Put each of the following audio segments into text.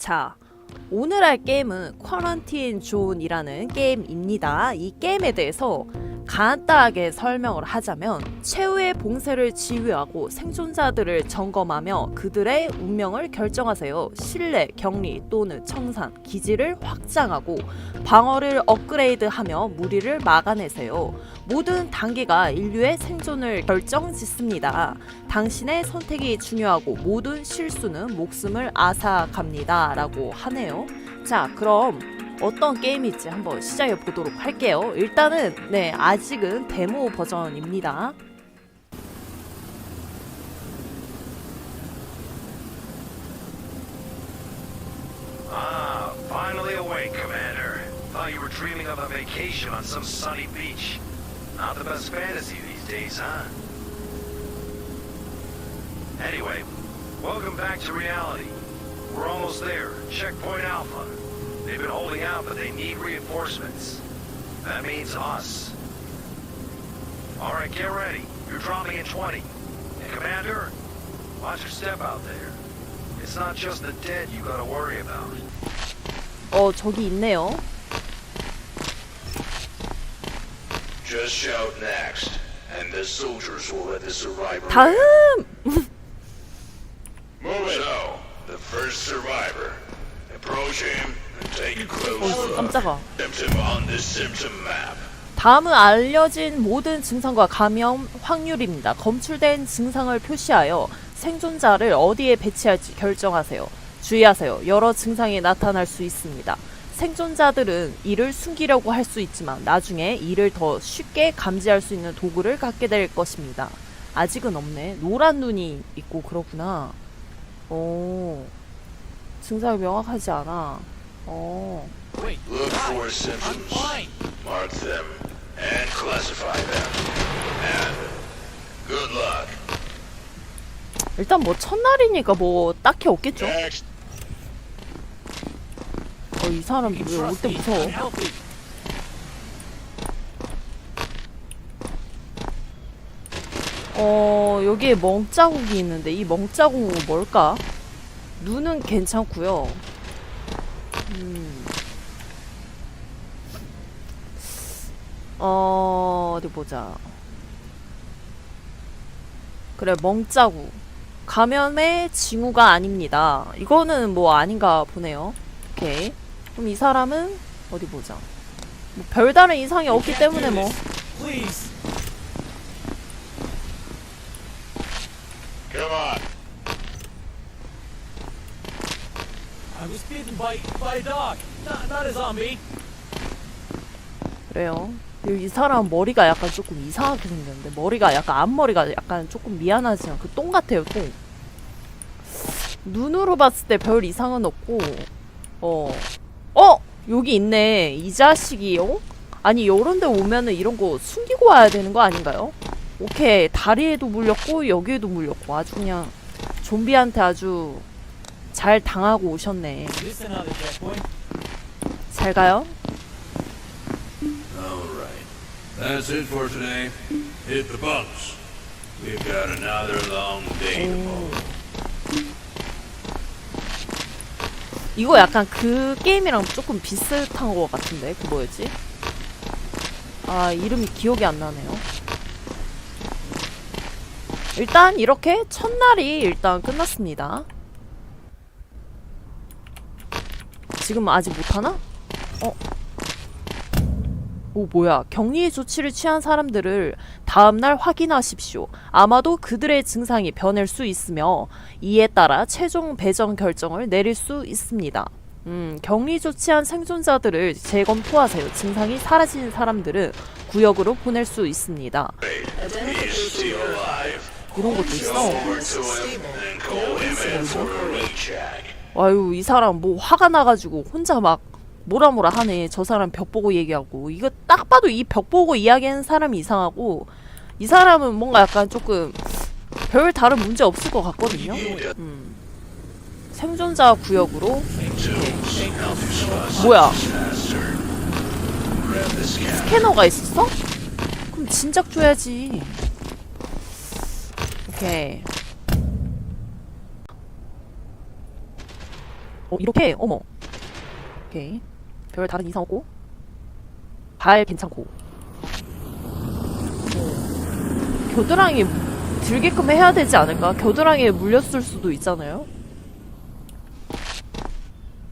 자, 오늘 할 게임은 쿼런틴 존이라는 게임입니다. 이 게임에 대해서 간단하게 설명을 하자면 최후의 봉쇄를 지휘하고 생존자들을 점검하며 그들의 운명을 결정하세요. 신뢰, 격리 또는 청산, 기지를 확장하고 방어를 업그레이드하며 무리를 막아내세요. 모든 단계가 인류의 생존을 결정짓습니다. 당신의 선택이 중요하고 모든 실수는 목숨을 앗아갑니다. 라고 하네요. 자, 그럼 어떤 게임일지 한번 시작해 보도록 할게요. 일단은, 네, 아직은 데모 버전입니다. Ah, finally awake, Commander. Thought you were dreaming of a vacation on some sunny beach. Not the best fantasy these days, huh? Anyway, welcome back to reality. We're almost there. Checkpoint Alpha. They've been holding out, but they need reinforcements. That means us. Alright, get ready. You're dropping in 20. And Commander, watch your step out there. It's not just the dead you gotta worry about. 어, 저기 있네요. Just shout next, and the soldiers will let the survivor. 다음! Move it. So, the first survivor. Approach him 깜짝아. 다음은 알려진 모든 증상과 감염 확률입니다. 검출된 증상을 표시하여 생존자를 어디에 배치할지 결정하세요. 주의하세요. 여러 증상이 나타날 수 있습니다. 생존자들은 이를 숨기려고 할 수 있지만 나중에 이를 더 쉽게 감지할 수 있는 도구를 갖게 될 것입니다. 아직은 없네. 노란 눈이 있고 그렇구나. 오. 증상이 명확하지 않아. 어. Look for symptoms. Mark them and classify them. And good luck. 일단 뭐 첫날이니까 뭐 딱히 없겠죠. Next. 어, 이 사람 왜 올 때 무서워? 어, 여기에 멍자국이 있는데 이 멍자국은 뭘까? 눈은 괜찮고요. 음. 어, 어디 보자. 그래, 멍자국. 감염의 징후가 아닙니다. 이거는 뭐 아닌가 보네요. 오케이. 그럼 이 사람은 어디 보자. 뭐 별다른 이상이 없기 때문에 뭐. I was bitten by by. 그래요. 이 사람 머리가 약간 조금 이상하게 생겼는데 머리가 약간 앞머리가 약간 조금 미안하지만 그 똥 같아요 똥. 눈으로 봤을 때 별 이상은 없고 어. 어! 여기 있네. 이 자식이요? 아니 요런데 오면은 이런 거 숨기고 와야 되는 거 아닌가요? 오케이 다리에도 물렸고 여기에도 물렸고 아주 그냥 좀비한테 아주 잘 당하고 오셨네. 잘 가요. That's it for today. Hit the bumps. We've got another long day tomorrow. 이거 약간 그 게임이랑 조금 비슷한 것 같은데 그 뭐였지? 아 이름이 기억이 안 나네요. 일단 이렇게 첫날이 일단 끝났습니다. 지금 아직 못하나? 어? 오 뭐야 격리 조치를 취한 사람들을 다음날 확인하십시오. 아마도 그들의 증상이 변할 수 있으며 이에 따라 최종 배정 결정을 내릴 수 있습니다. 음, 격리 조치한 생존자들을 재검토하세요. 증상이 사라진 사람들은 구역으로 보낼 수 있습니다. 이런 것도 있어. 아유 이 사람 뭐 화가 나가지고 혼자 막 뭐라 뭐라 하네. 저 사람 벽 보고 얘기하고 이거 딱 봐도 이 벽 보고 이야기하는 사람이 이상하고 이 사람은 뭔가 약간 조금 별 다른 문제 없을 것 같거든요. 음. 생존자 구역으로 뭐야 the scan. 스캐너가 있었어? 그럼 진작 줘야지. 오케이. 어, 이렇게 어머. 오케이. 별 다른 이상 없고. 발 괜찮고. 어. 겨드랑이 들게끔 해야 되지 않을까? 겨드랑이에 물렸을 수도 있잖아요.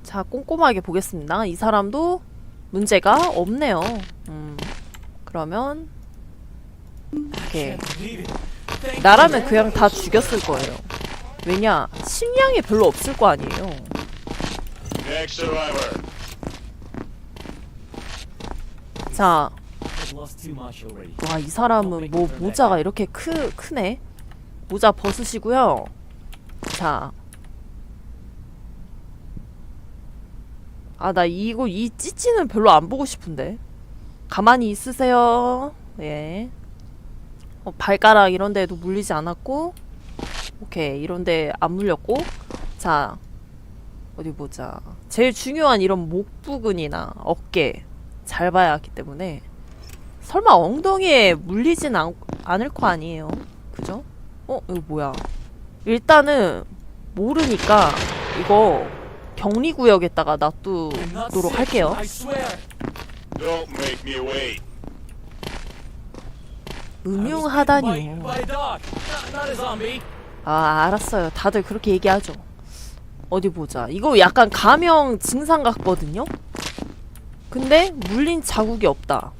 자, 꼼꼼하게 보겠습니다. 이 사람도 문제가 없네요. 음. 그러면 오케이. 나라면. 그냥 다 죽였을 거예요. 왜냐? 식량이 별로 없을 거 아니에요. Next survivor. 자. 와, 이 사람은 뭐 모자가 이렇게 크, 크네? 모자 벗으시고요. 자. 아, 나 이거, 이 찌찌는 별로 안 보고 싶은데. 가만히 있으세요. 예. 어, 발가락 이런 데도 물리지 않았고. 오케이. 이런 데 안 물렸고. 자. 어디 보자. 제일 중요한 이런 목 부근이나 어깨. 잘 봐야 하기 때문에. 설마 엉덩이에 물리진 않, 않을 거 아니에요. 그죠? 어, 이거 뭐야. 일단은 모르니까 이거 격리구역에다가 놔두도록 할게요. 음흉하다니요. zombie. 아, 알았어요. 다들 그렇게 얘기하죠. 어디 보자. 이거 약간 감염 증상 같거든요? 근데 물린 자국이 없다.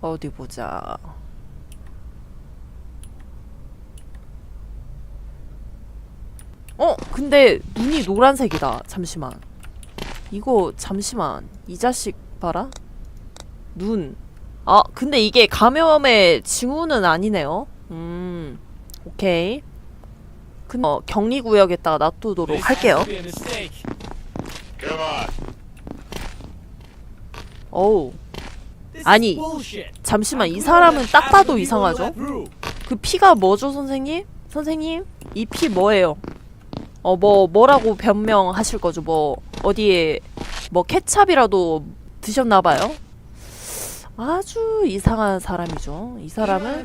어디 보자. 어, 근데 눈이 노란색이다. 잠시만. 이거 잠시만. 이 자식 봐라. 눈. 아, 근데 이게 감염의 징후는 아니네요. 음. 오케이. 근 어, 격리 구역에다가 놔두도록 할게요. 어우. 아니. 잠시만 이 사람은 딱 봐도 이상하죠? 그 피가 뭐죠, 선생님? 선생님? 이 피 뭐예요? 어, 뭐 뭐라고 변명하실 거죠? 뭐 어디에 뭐 케찹이라도 드셨나 봐요? 아주 이상한 사람이죠. 이 사람은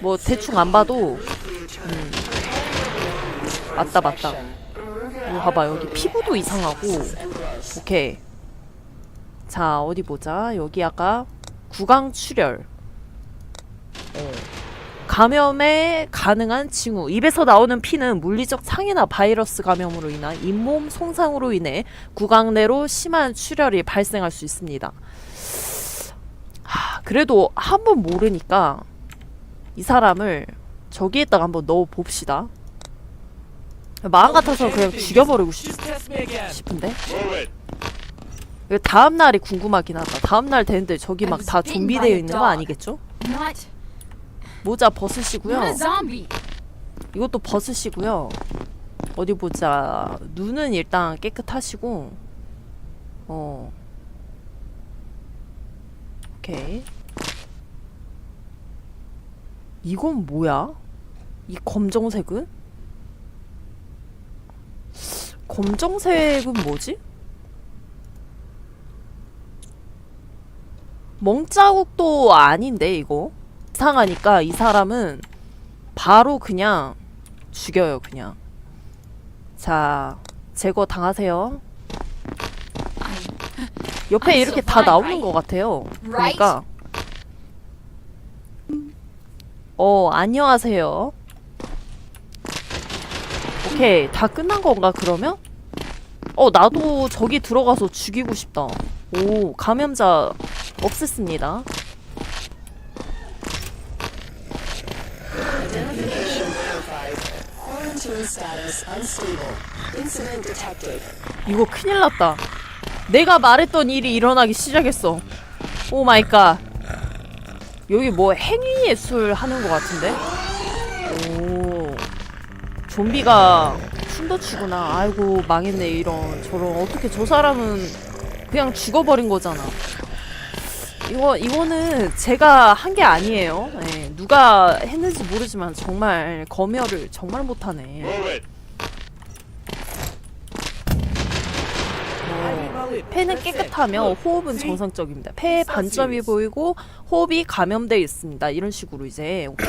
뭐 대충 안 봐도 음. 맞다 맞다. 이거 봐봐 여기 피부도 이상하고 오케이. 자 어디 보자 여기 아까 구강 출혈. 어. 감염에 가능한 징후. 입에서 나오는 피는 물리적 창이나 바이러스 감염으로 인한 잇몸 손상으로 인해 구강 내로 심한 출혈이 발생할 수 있습니다. 하, 그래도 한 번 모르니까 이 사람을 저기에다가 한번 넣어 봅시다. 마음 같아서 그냥 죽여버리고 싶. 싶은데. 이거 다음 날이 궁금하긴 하다. 다음 날 되는데 저기 막 다 좀비 되어 있는 거 아니겠죠? 모자 벗으시고요. 이것도 벗으시고요. 어디 보자. 눈은 일단 깨끗하시고, 어. 오케이. 이건 뭐야? 이 검정색은? 검정색은 뭐지? 멍자국도 아닌데 이거 이상하니까 이 사람은 바로 그냥 죽여요 그냥 자 제거 당하세요 옆에 이렇게 다 나오는? 것 같아요? 그러니까 어 안녕하세요 오케이 다 끝난 건가 그러면? 어 나도 저기 들어가서 죽이고 싶다 오 감염자 없앴습니다. 이거 큰일 났다. 내가 말했던 일이 일어나기 시작했어. 오 마이 갓. 여기 뭐 행위 예술 하는 것 같은데? 오. 좀비가 춤도 추구나. 아이고 망했네 이런 저런 어떻게 저 사람은 그냥 죽어버린 거잖아. 이거 이거는 제가 한 게 아니에요. 예, 누가 했는지 모르지만 정말 검열을 정말 못하네. It. 폐는 깨끗하며 호흡은 정상적입니다. 폐에 반점이 보이고 호흡이 감염돼 있습니다. 이런 식으로 이제 오케이.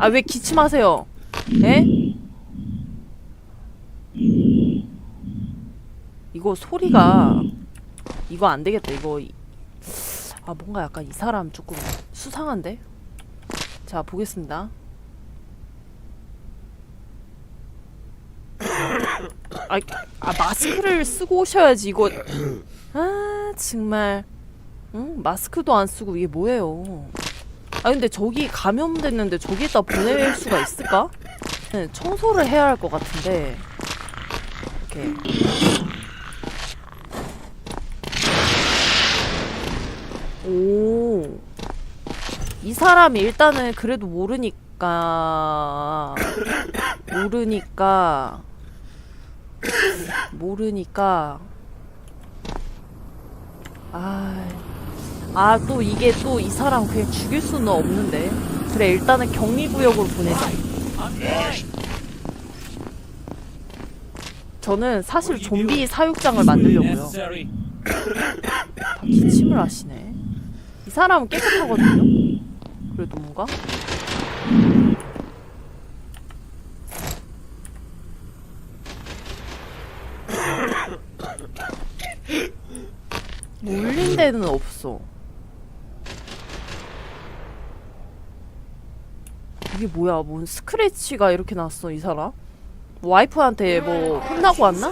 아왜 기침하세요? 예? 이거 소리가 이거 안 되겠다. 이거 이- 아 뭔가 약간 이 사람 조금 수상한데. 자 보겠습니다. 아, 아 마스크를 쓰고 오셔야지 이거. 아 정말. 응 마스크도 안 쓰고 이게 뭐예요? 아 근데 저기 감염됐는데 저기에다 보낼 수가 있을까? 네, 청소를 해야 할 것 같은데. 이렇게. 오. 이 사람이 일단은 그래도 모르니까 모르니까 모르니까 아. 아, 또 이게 또 이 사람 그냥 죽일 수는 없는데. 그래, 일단은 격리구역으로 보내자. 저는 사실 좀비 사육장을 만들려고요. 다 기침을 하시네. 이 사람은 깨끗하거든요. 그래도 뭔가? 물린 데는 없어. 이게 뭐야? 뭔 스크래치가 이렇게 났어, 이 사람? 와이프한테 뭐 혼나고 왔나?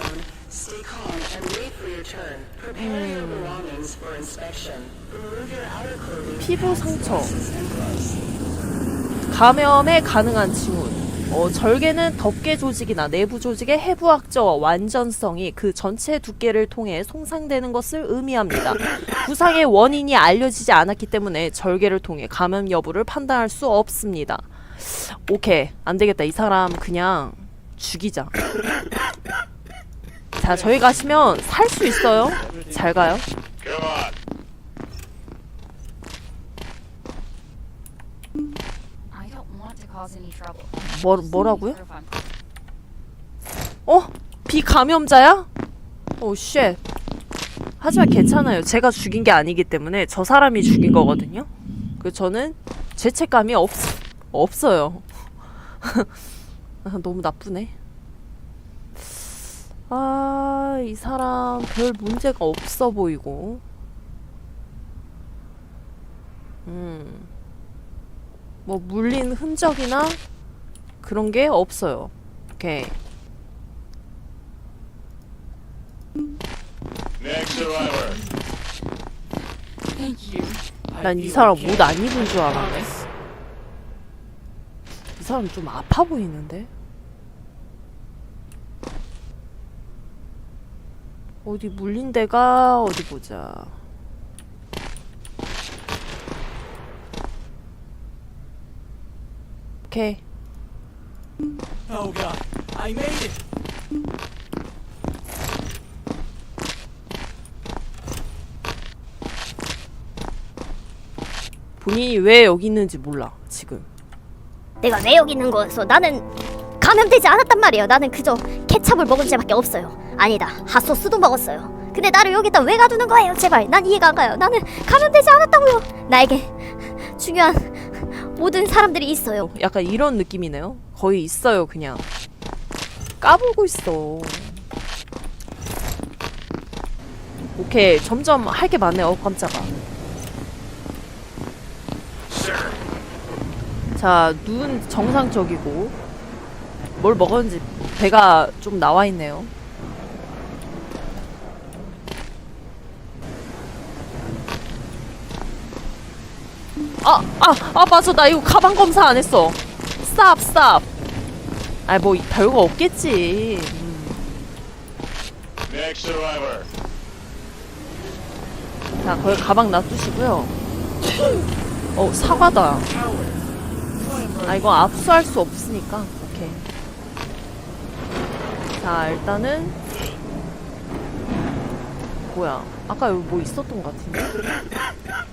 Clothing. 피부 상처, 감염에 가능한 징후. 어, 절개는 덮개 조직이나 내부 조직의 해부학적와 완전성이 그 전체 두께를 통해 손상되는 것을 의미합니다. 부상의 원인이 알려지지 않았기 때문에 절개를 통해 감염 여부를 판단할 수 없습니다. 오케이, 안 되겠다. 이 사람 그냥 죽이자. 자, 저희 가시면 살 수 있어요. 잘 가요. 뭐, 뭐라고요? 어? 비감염자야? 오, 쉣. 하지만 괜찮아요. 제가 죽인 게 아니기 때문에 저 사람이 죽인 거거든요. 그 저는 죄책감이 없, 없어요. 아, 너무 나쁘네. 아, 이 사람 별 문제가 없어 보이고. 음. 뭐 물린 흔적이나 그런 게 없어요. 오케이. 난 이 사람 옷 안 입은 줄 알았네. 이 사람 좀 아파 보이는데? 어디 물린 데가 어디 보자. 오케이. Oh god, I made it. 본인이 왜 여기 있는지 몰라, 지금. 내가 왜 여기 있는 거였어? 나는 감염되지 않았단 말이에요. 나는 그저 케찹을 먹은 죄밖에 없어요. 아니다, 핫소스도 먹었어요. 근데 나를 여기다 왜 가두는 거예요? 제발, 난 이해가 안 가요. 나는 감염되지 않았다고요. 나에게 중요한 모든 사람들이 있어요. 약간 이런 느낌이네요. 거의 있어요, 그냥. 까불고 있어. 오케이, 점점 할 게 많네. 어, 깜짝아. 자, 눈 정상적이고 뭘 먹었는지 배가 좀 나와 있네요. 아, 아, 아, 맞아. 나 이거 가방 검사 안 했어. 스탑, 스탑. 아, 뭐 별거 없겠지. 음. 자, 거기 가방 놔두시고요. 어, 사과다. 아, 이거 압수할 수 없으니까. 오케이. 자, 일단은. 뭐야. 아까 여기 뭐 있었던 것 같은데?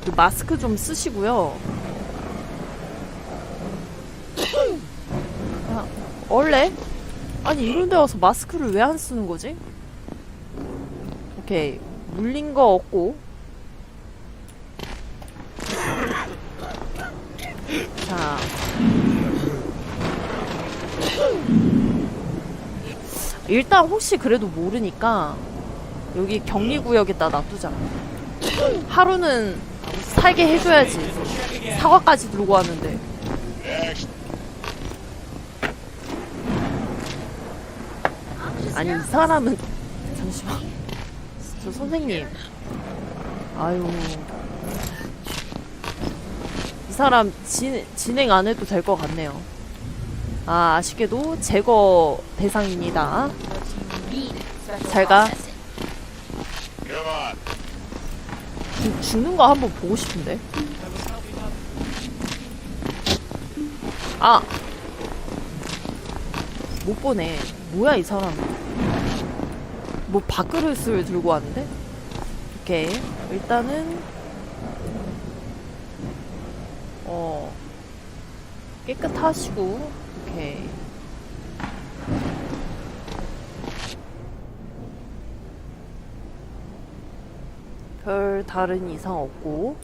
그 마스크 좀 쓰시고요. 야, 원래? 아니, 이런 데 와서 마스크를 왜 안 쓰는 거지? 오케이. 물린 거 없고. 자. 일단 혹시 그래도 모르니까 여기 격리 구역에다 놔두자. 하루는 살게 해줘야지. 사과까지 들고 왔는데. 아니 이 사람은 잠시만. 저 선생님. 아유. 이 사람 진, 진행 안 해도 될 것 같네요. 아, 아쉽게도 제거 대상입니다. Need special 잘 가. processing. Come on. 죽- 죽는 거 한번 보고 싶은데. 아! 못 보네. 뭐야, 이 사람. 뭐 밥그릇을 들고 왔는데? 오케이. 일단은, 어, 깨끗하시고, 오케이. 별 다른 이상 없고.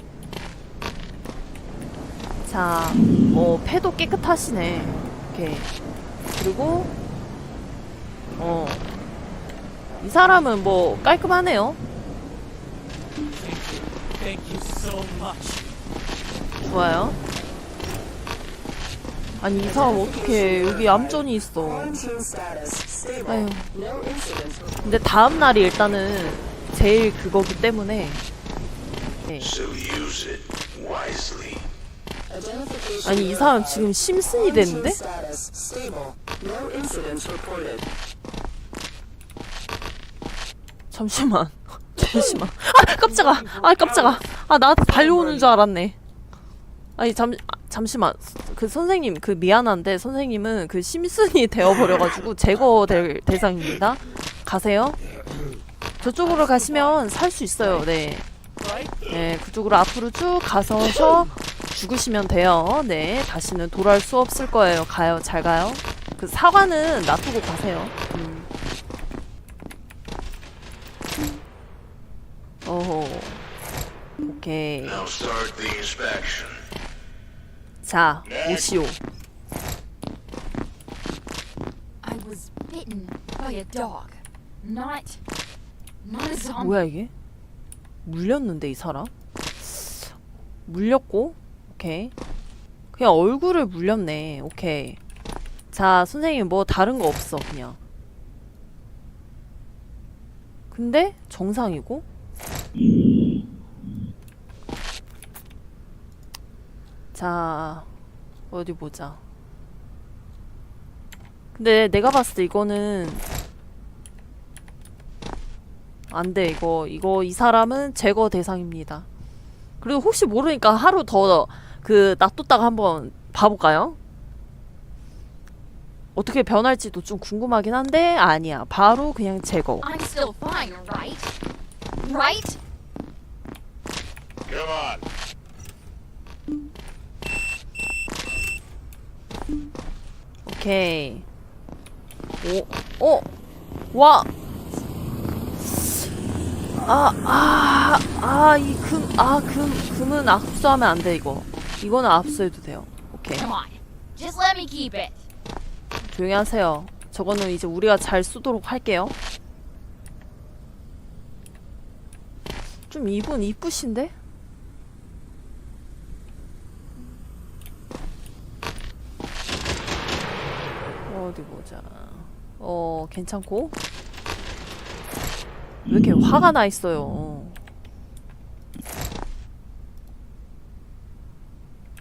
자, 어, 폐도 깨끗하시네. 오케이 그리고 어, 이 사람은 뭐 깔끔하네요. 좋아요 아니 이 사람 어떻게 여기 얌전히 있어. 아유. 근데 다음 날이 일단은 제일 그거기 때문에 네. 아니 이 사람. 지금 심슨이 됐는데? 잠시만. 잠시만. 아, 깜짝아. 아, 깜짝아. 아, 나한테 달려오는 줄 알았네. 아니, 잠, 아, 잠시만. 그 선생님, 그 미안한데, 선생님은 그 심슨이 되어버려가지고 제거될 대상입니다. 가세요. 저쪽으로 가시면 살 수 있어요. 네. 네, 그쪽으로 앞으로 쭉 가서서 죽으시면 돼요. 네, 다시는 돌아올 수 없을 거예요. 가요, 잘 가요. 그 사과는 놔두고 가세요. 음. 어호. 오케이. 자, 오시오. I was bitten by a dog. Not, not a zombie. 뭐야 이게? 물렸는데 이 사람? 물렸고, 오케이. 그냥 얼굴을 물렸네. 오케이. 자, 선생님 뭐 다른 거 없어 그냥. 근데 정상이고. 자, 어디 보자. 근데 내가 봤을 때 이거는 안 돼, 이거. 이거, 이 사람은 제거 대상입니다. 그리고 혹시 모르니까 하루 더, 그, 놔뒀다가 한번 봐볼까요? 어떻게 변할지도 좀 궁금하긴 한데, 아니야. 바로 그냥 제거. I'm still fine, right? Right? Come on. 오케이. 오, 어, 와. 아, 아, 아, 이 금, 아, 금, 금은 압수하면 안 돼, 이거. 이거는 압수해도 돼요. 오케이. 조용히 하세요. 저거는 이제 우리가 잘 쓰도록 할게요. 좀 이분 이쁘신데? 어디 보자. 어, 괜찮고. 왜 이렇게 화가 나 있어요?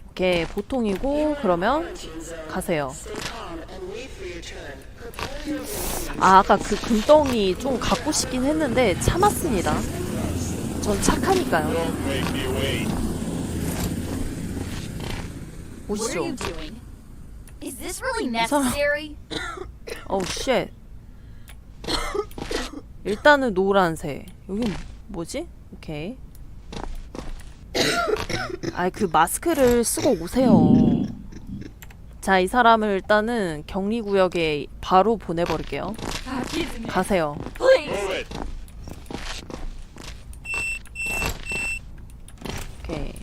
오케이, 보통이고, 그러면. 가세요. 아, 아까 그 금덩이 좀 갖고 싶긴 했는데 참았습니다. 전 착하니까요. 보시죠. This really necessary? 어우, 쉣. 일단은 노란색. 여긴 뭐지? 오케이. 아이, 그 마스크를 쓰고 오세요. 자, 이 사람을 일단은 격리구역에 바로 보내버릴게요. 가세요. Please. 오케이.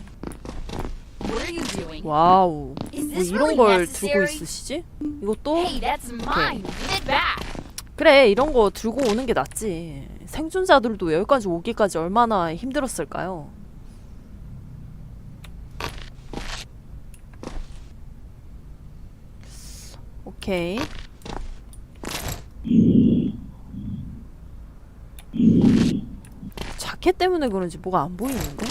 What are you doing? 와우. Is 뭐 이런 걸 들고? 있으시지? 이것도. 그래 이런 거 들고 오는 게 낫지 생존자들도 여기까지 오기까지 얼마나 힘들었을까요 오케이 자켓 때문에 그런지 뭐가 안 보이는데?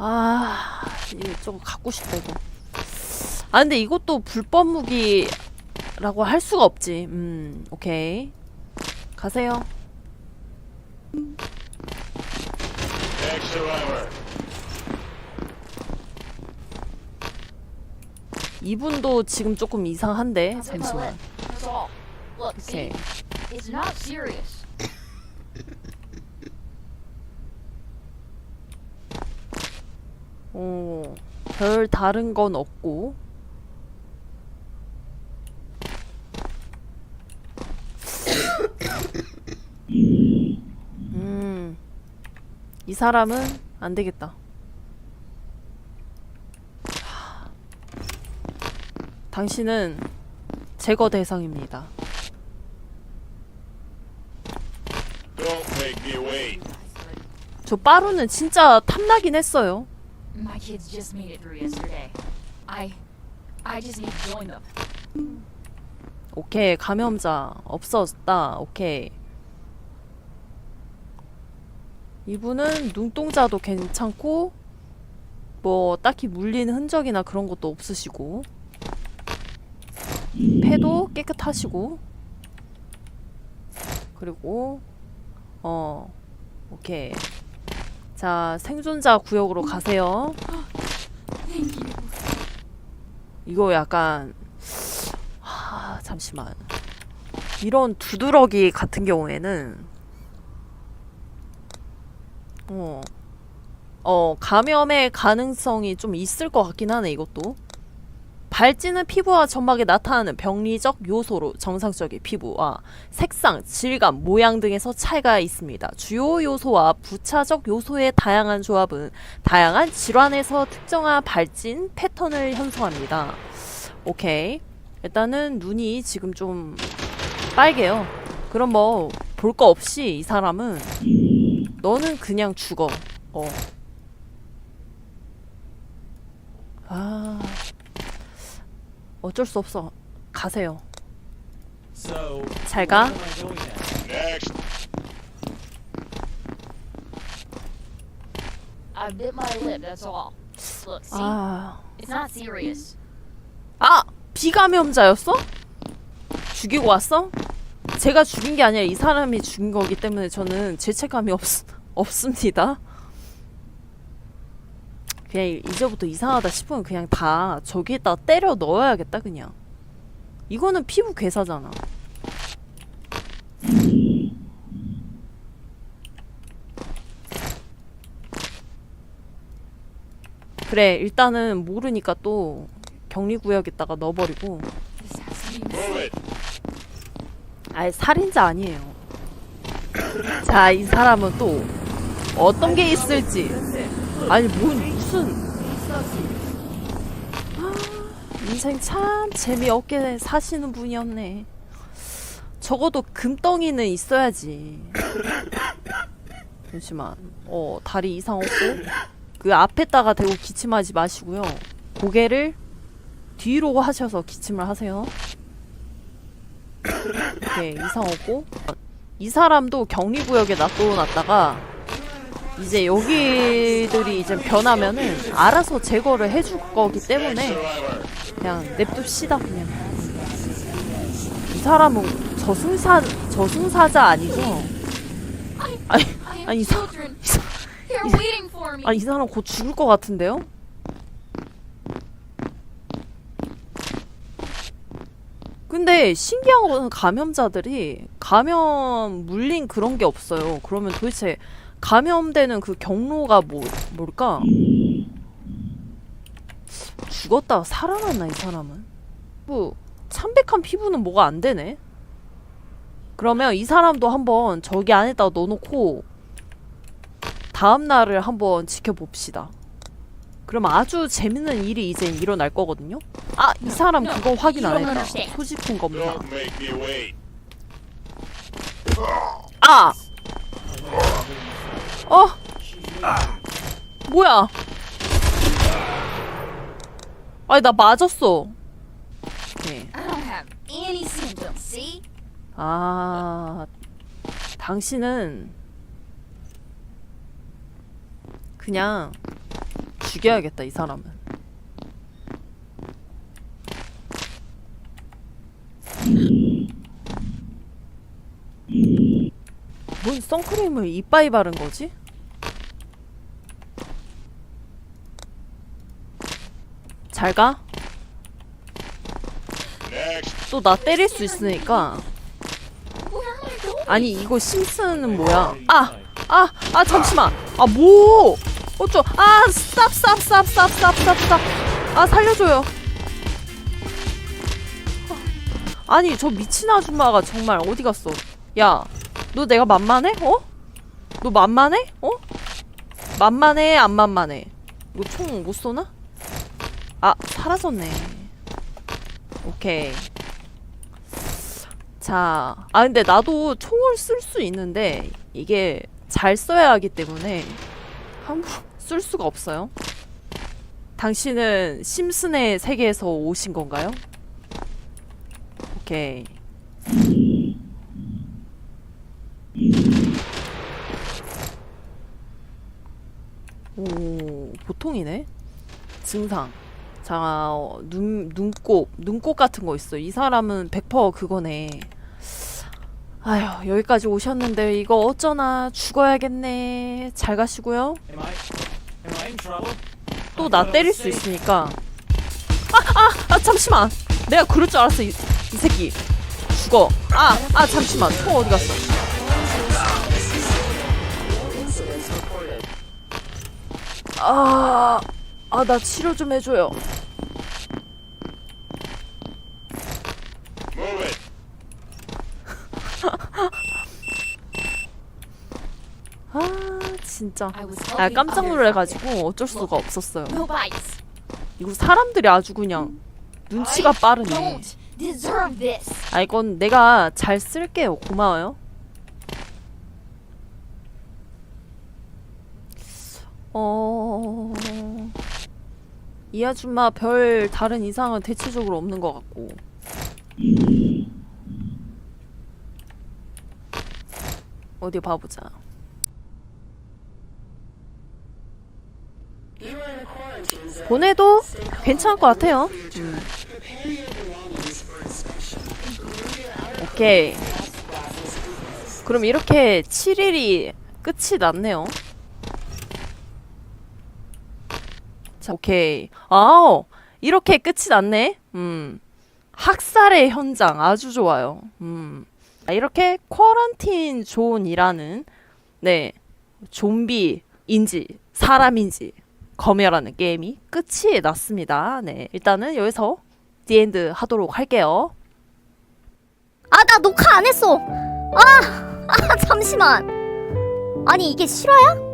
아, 좀 갖고 싶다 이거. 아 근데 이것도 불법 무기라고 할 수가 없지. 음, 오케이. 가세요. 이분도 지금 조금 이상한데 잠시만. 오케이. it's not serious. 어, 별 다른 건 없고. 음, 이 사람은 안 되겠다. 하, 당신은 제거 대상입니다. 저 빠루는 진짜 탐나긴 했어요. My kids just made it through yesterday. I, I just need to join them. 오케이 감염자 없었다 오케이 이분은 눈동자도 괜찮고 뭐 딱히 물린 흔적이나 그런 것도 없으시고 폐도 깨끗하시고 그리고 어 오케이 자 생존자 구역으로 가세요 이거 약간 아, 잠시만. 이런 두드러기 같은 경우에는 어, 어, 감염의 가능성이 좀 있을 것 같긴 하네, 이것도. 발진은 피부와 점막에 나타나는 병리적 요소로 정상적인 피부와 색상, 질감, 모양 등에서 차이가 있습니다. 주요 요소와 부차적 요소의 다양한 조합은 다양한 질환에서 특정한 발진 패턴을 형성합니다. 오케이. 일단은 눈이 지금 좀 빨개요. 그럼 뭐 볼 거 없이 이 사람은 너는 그냥 죽어. 어. 아. 어쩔 수 없어. 가세요. 잘 가. where am I going now? Next. I bit my lip. That's all. Look, see, 아. it's not serious. 아! 비감염자였어? 죽이고 왔어? 제가 죽인 게 아니라 이 사람이 죽인 거기 때문에 저는 죄책감이 없, 없습니다. 그냥 이- 이제부터 이상하다 싶으면 그냥 다 저기에다 때려 넣어야겠다 그냥. 이거는 피부 괴사잖아. 그래 일단은 모르니까 또 격리구역에다가 넣어버리고. 아예 살인자 아니에요. 자, 이 사람은 또 어떤 게 있을지. 아니, 뭔 무슨. 아, 인생 참 재미없게 사시는 분이었네. 적어도 금덩이는 있어야지. 잠시만. 어, 다리 이상 없고. 그 앞에다가 대고 기침하지 마시고요. 고개를 뒤로 하셔서 기침을 하세요. 이렇게 이상 없고 이 사람도 격리구역에 놔둬놨다가 이제 여기들이 이제 변하면은 알아서 제거를 해줄 거기 때문에 그냥 냅둡시다 그냥 이 사람은 저승사 저승사자 아니죠? 아니 아니 이 사, children. 이 사, They're waiting for me. 아니 이 사람 곧 죽을 것 같은데요? 근데 신기한 거는 감염자들이 감염 물린 그런 게 없어요. 그러면 도대체 감염되는 그 경로가 뭐 뭘까? 죽었다가 살아났나 이 사람은? 뭐 참백한 피부는 뭐가 안 되네. 그러면 이 사람도 한번 저기 안에다가 넣어놓고 다음 날을 한번 지켜봅시다. 그럼 아주 재밌는 일이 이제 일어날 거거든요. 아, 이 사람 그거 확인 안 했다. 소지품 검사. 아! 어? 뭐야? 아니 나 맞았어. see? 아, 당신은 그냥 죽여야겠다 이 사람은. 뭔 선크림을 이빠이 바른 거지? 잘 가? 또 나 때릴 수 있으니까. 아니 이거 심슨은 뭐야? 아! 아! 아 잠시만! 아 뭐! 어쩌? 아! 스탑 스탑 스탑 스탑 스탑 스탑 스탑! 아 살려줘요! 아니 저 미친 아줌마가 정말 어디 갔어? 야! 너 내가 만만해? 어? 너 만만해? 어? 만만해 안 만만해? 이거 총못 쏘나? 아 사라졌네 오케이 자, 아 근데 나도 총을 쓸 수 있는데 이게 잘 써야 하기 때문에 함부로 쓸 수가 없어요. 당신은 심슨의 세계에서 오신 건가요? 오케이. 오, 보통이네. 증상. 자, 어, 눈, 눈곱, 눈곱 같은 거 있어. 이 사람은 100% 그거네. 아휴, 여기까지 오셨는데 이거 어쩌나 죽어야겠네. 잘 가시고요. 또 나 때릴 수 있으니까. 아, 아, 아, 잠시만. 내가 그럴 줄 알았어, 이, 이 새끼. 죽어. 아, 아, 잠시만. 총 어디 갔어? 아, 아, 나 치료 좀 해줘요. 아, 진짜. 아, 깜짝 놀래가지고 어쩔 수가 없었어요. 이거 사람들이 아주 그냥 눈치가 빠르네. 아, 이건 내가 잘 쓸게요. 고마워요. 어... 이 아줌마 별 다른 이상은 대체적으로 없는 것 같고. 어디 봐보자. 보내도 괜찮을 것 같아요. Outer 오케이. 그럼 이렇게 7일이 끝이 났네요. 자, 오케이. 아우, 이렇게 끝이 났네. 음. 학살의 현장 아주 좋아요. 음. 자, 이렇게 쿼런틴 존이라는 네. 좀비인지 사람인지 검열하는 게임이 끝이 났습니다. 네. 일단은 여기서 디엔드 하도록 할게요. 아 나 녹화 안 했어 아, 아 잠시만 아니 이게 실화야?